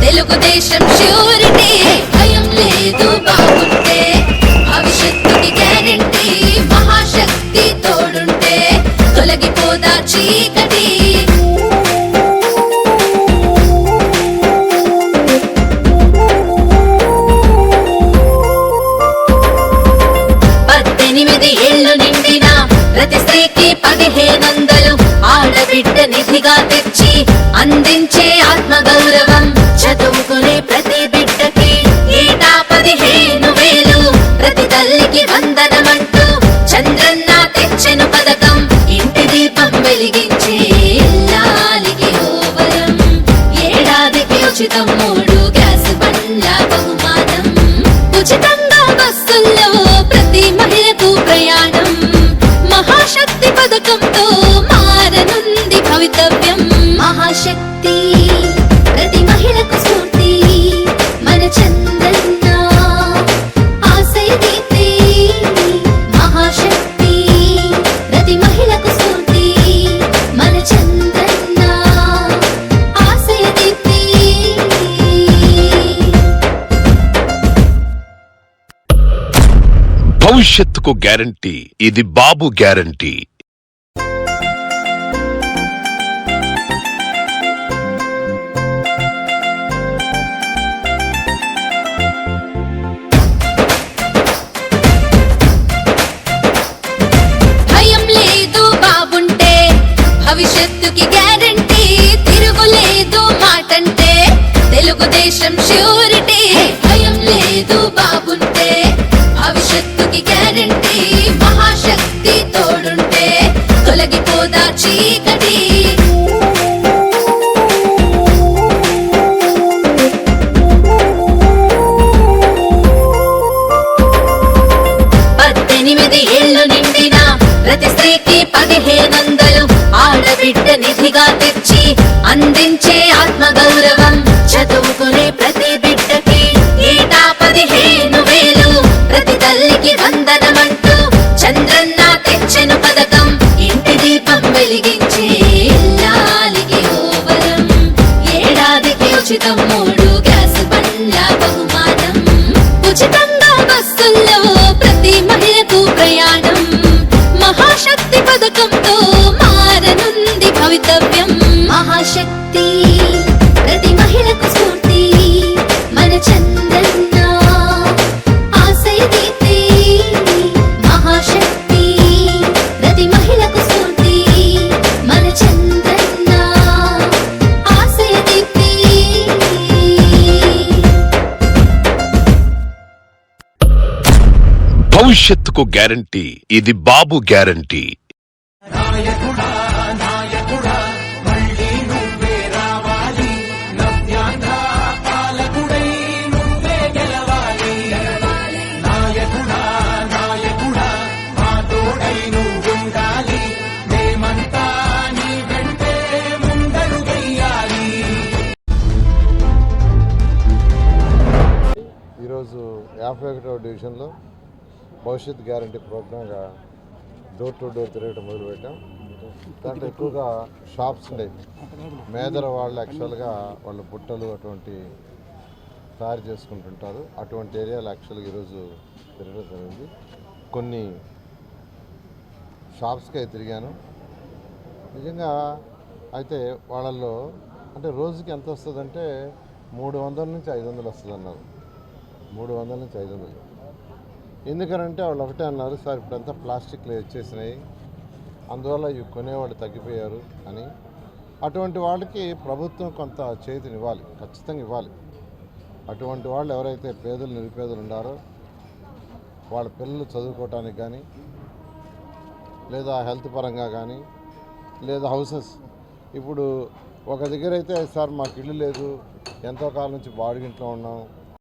Telugu Desam surety భయం లేదు బాగుంటే భవిష్యత్తుకి గ్యారంటీ మహాశక్తి తోడుంటే తొలగిపోదా చీకటి. పద్దెనిమిది ఏళ్ళు నిండిన ప్రతి స్త్రీకి పదిహేను అందించే ఆత్మగౌరవం చదువుకునే ప్రతి బిడ్డకి ఏటా పదిహేను వేలు. ప్రతి తల్లికి వందనమంటూ చంద్రన్న తెచ్చను పథకం. ఇంటి దీపం వెలిగించే ఇల్లాలికి ఓవరం ఏడాదికి ఉచితం మూడు గ్యాస్ బండ్ల బహుమానం. ఉచితంగా బస్సుల్లో ప్రతి మహిళకు ప్రయాణం. మహాశక్తి పథకంతో మారనుంది భవితవ్యం. మహాశక్తి ప్రతి మహిళకు స్ఫూర్తి. మన చంద్రన్న ఆశయ దీప్తి మహాశక్తి ప్రతి మహిళకు స్ఫూర్తి. మన చంద్రన్న ఆశయ దీప్తి భవిష్యత్తుకు గ్యారంటీ ఇది బాబు గ్యారంటీ. తెలుగుదేశం ష్యూరిటీ భయం లేదు బాగుంటే భవిష్యత్తుకి గ్యారంటీ. మహాశక్తి తోడుంటే. తొలగిపోదా చీకటి. పద్దెనిమిది ఏళ్ళు నిండిన ప్రతి స్త్రీకి పదిహేనొందలు ఆడబిడ్డ నిధిగా తెచ్చి అందించే ఆత్మగౌరవం చదువుకునే ప్రతి వందనమంటూ చంద్రన్న తెచ్చను పథకం. ఇంటి దీపం వెలిగించి ఇల్లాలికి ఓవరం ఏడాదికి ఉచితం మూడు గ్యాస్ బండ్ల బహుమానం. ఉచితంగా బస్సుల్లో ప్రతి మహిళకు ప్రయాణం. మహాశక్తి పథకంతో మారనుంది భవితవ్యం. మహాశక్తి భవిష్యత్తుకు గ్యారంటీ. ఇది బాబు గ్యారంటీ. ఈరోజు యాభై ఒకటవ డివిజన్లో భవిష్యత్ గ్యారంటీ ప్రోగ్రామ్గా డోర్ టు డోర్ తిరగడం మొదలుపెట్టాం. దాంట్లో ఎక్కువగా షాప్స్ ఉండేవి. మేదర వాళ్ళు యాక్చువల్గా వాళ్ళ బుట్టలు అటువంటి తయారు చేసుకుంటుంటారు. అటువంటి ఏరియాలు యాక్చువల్గా ఈరోజు తిరగడం జరిగింది. కొన్ని షాప్స్కి తిరిగాను. నిజంగా అయితే వాళ్ళల్లో అంటే రోజుకి ఎంత వస్తుందంటే మూడు వందల నుంచి ఐదు వందలు వస్తుంది అన్నారు మూడు వందల నుంచి ఐదు వందలు. ఎందుకనంటే వాళ్ళు ఒకటే అన్నారు సార్ ఇప్పుడంతా ప్లాస్టిక్లు వచ్చేసినాయి. అందువల్ల ఇవి కొనేవాళ్ళు తగ్గిపోయారు అని. అటువంటి వాళ్ళకి ప్రభుత్వం కొంత చేతిని ఇవ్వాలి ఖచ్చితంగా ఇవ్వాలి. అటువంటి వాళ్ళు ఎవరైతే పేదలు నిరుపేదలు ఉన్నారో వాళ్ళ పిల్లలు చదువుకోవటానికి కానీ లేదా హెల్త్ పరంగా కానీ లేదా హౌసెస్. ఇప్పుడు ఒక దగ్గర అయితే సార్ మాకు ఇల్లు లేదు. ఎంతో కాలం నుంచి బాడిగింట్లో ఉన్నాం.